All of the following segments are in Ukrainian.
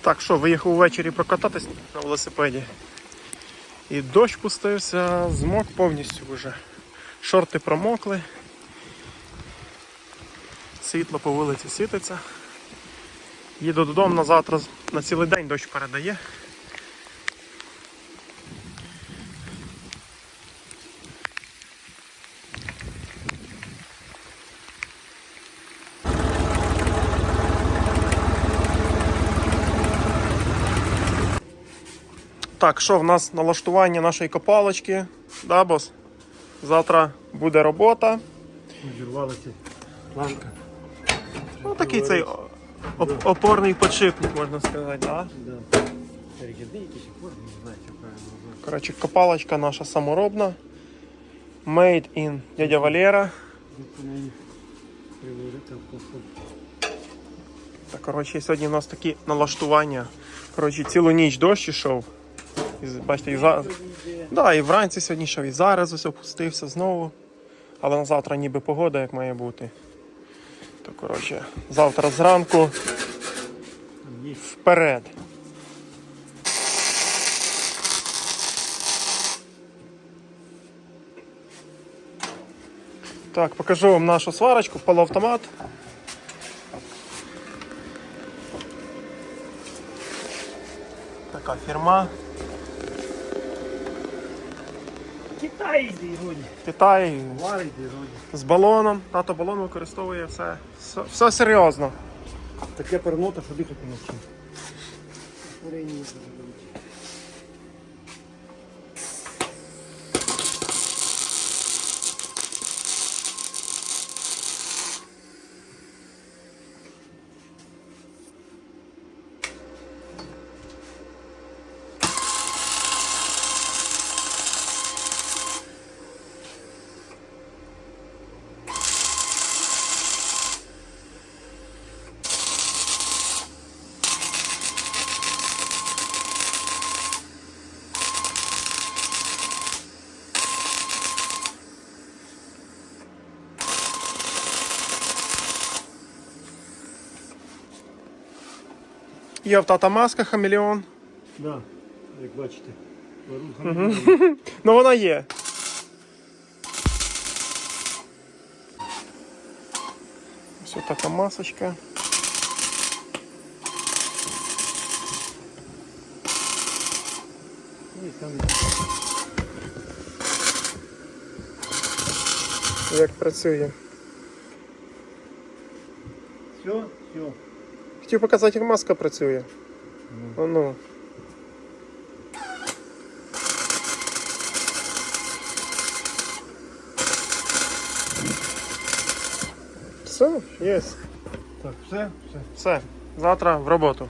Так що, виїхав увечері прокататись на велосипеді. І дощ пустився, змок повністю вже. Шорти промокли. Світло по вулиці світиться. Їду додому на завтра на цілий день дощ передає. Так, що в нас налаштування нашої копалочки? Да, бос? Завтра буде робота. Відірвалася планка. Ну, такий цей оп- опорний подшипник, можна сказати, да? Да. Коротше, копалочка наша саморобна. Made in дядя Валера. Так, коротше, сьогодні у нас такі налаштування. Коротше, цілу ніч дощ ішов. І, бачите, і, за... да, і вранці сьогодні йшов, і зараз ось опустився знову. Але на завтра ніби погода як має бути. То, коротше, завтра зранку вперед. Так, покажу вам нашу сварочку, полуавтомат. Така фірма. Китай йде іроні. Китай Варить іроні. з балоном. Тато балон використовує все. Все, все серйозно. Таке перенота, що дихати не вчив. Є в тата маска хамелеон. Да, як бачите. Угу. Ну вона є. Ось така масочка. І там Як працює. все, все. Хотів показати, як маска працює. А ну. Все, є. Так, все, все. Все. Завтра в роботу.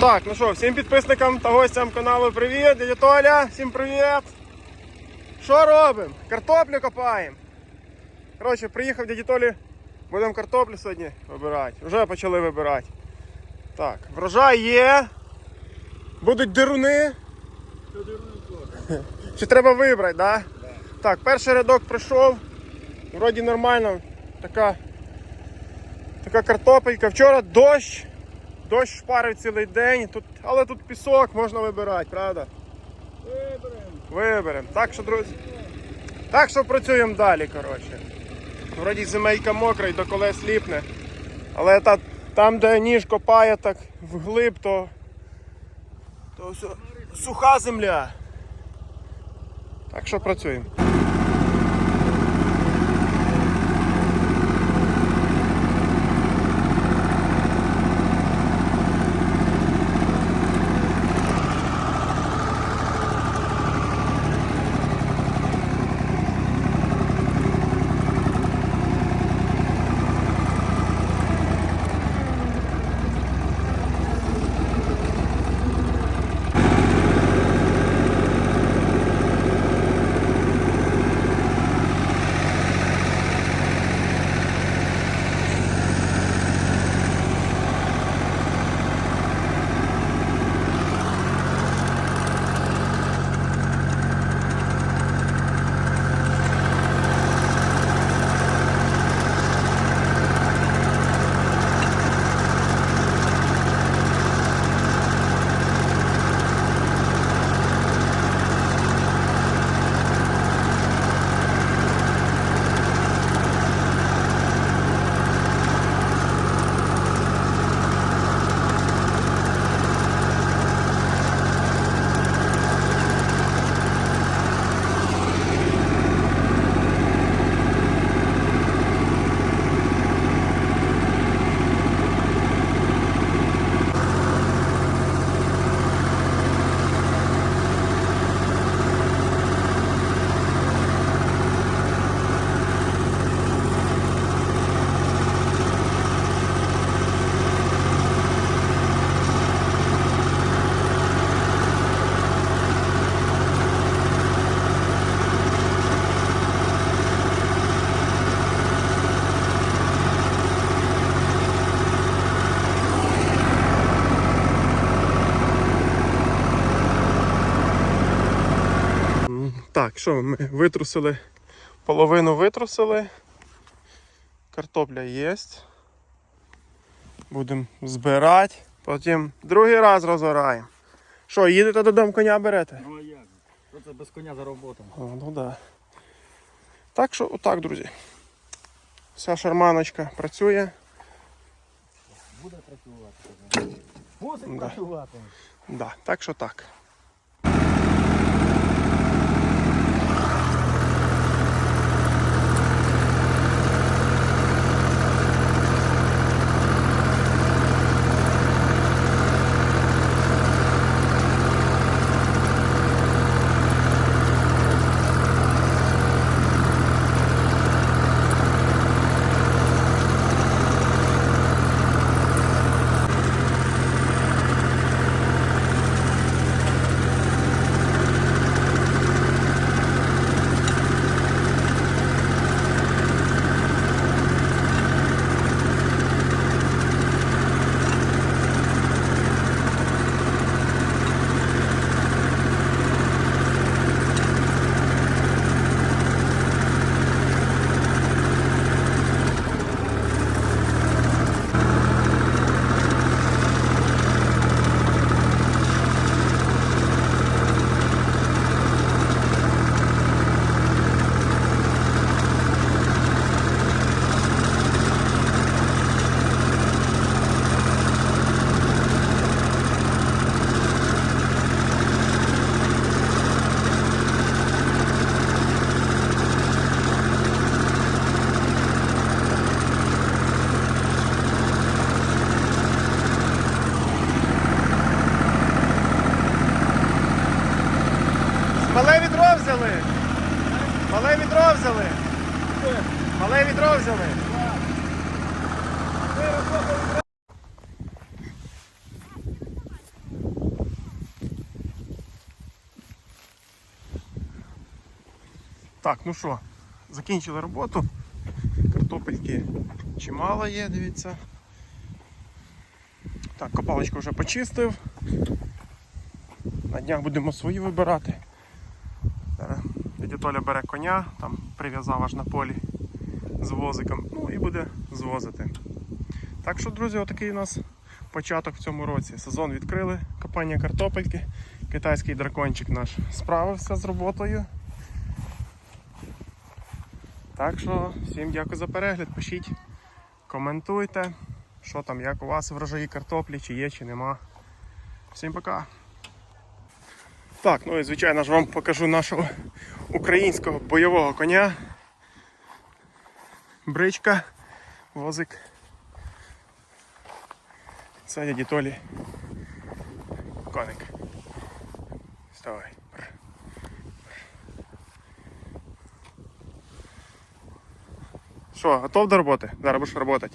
Так, ну що, всім підписникам та гостям каналу привіт, дядя Толя, всім привіт. Що робимо? Картоплю копаємо. Коротше, приїхав дяді Толі, будемо картоплю сьогодні вибирати. Вже почали вибирати. Так, врожай є. Будуть дируни. Чи треба вибрати, да? Так, перший рядок пройшов. Вроді нормально. Така, така картопелька. Вчора дощ. Дощ шпарив цілий день, тут, але тут пісок можна вибирати, правда? Виберемо. Виберемо. Так що, друзі. Так що працюємо далі, коротше. Вроді земелька мокра і до колес ліпне. Але та, там, де ніж копає так вглиб, то, то все, суха земля. Так що працюємо. Так, що ми витрусили, половину витрусили. Картопля є. Будемо збирати. Потім другий раз розораємо. Що, їдете додому коня берете? Ну а як? Що це без коня за роботу? О, ну да. Так що отак, друзі. Вся шарманочка працює. Буде працювати. Да. працювати. Да, так що так. Так, ну що, закінчили роботу. Картопельки чимало є, дивіться. Так, копалочку вже почистив. На днях будемо свої вибирати. Дядя Толя бере коня, там прив'язав аж на полі з возиком, ну і буде звозити. Так що, друзі, отакий у нас початок в цьому році. Сезон відкрили, копання картопельки. Китайський дракончик наш справився з роботою. Так що всім дякую за перегляд. Пишіть, коментуйте, що там, як у вас врожаї картоплі, чи є, чи нема. Всім пока. Так, ну і звичайно ж вам покажу нашого українського бойового коня. Бричка, возик. Це дяді Толі. Коник. Вставай. Що, готов до роботи? Зараз будеш працювати.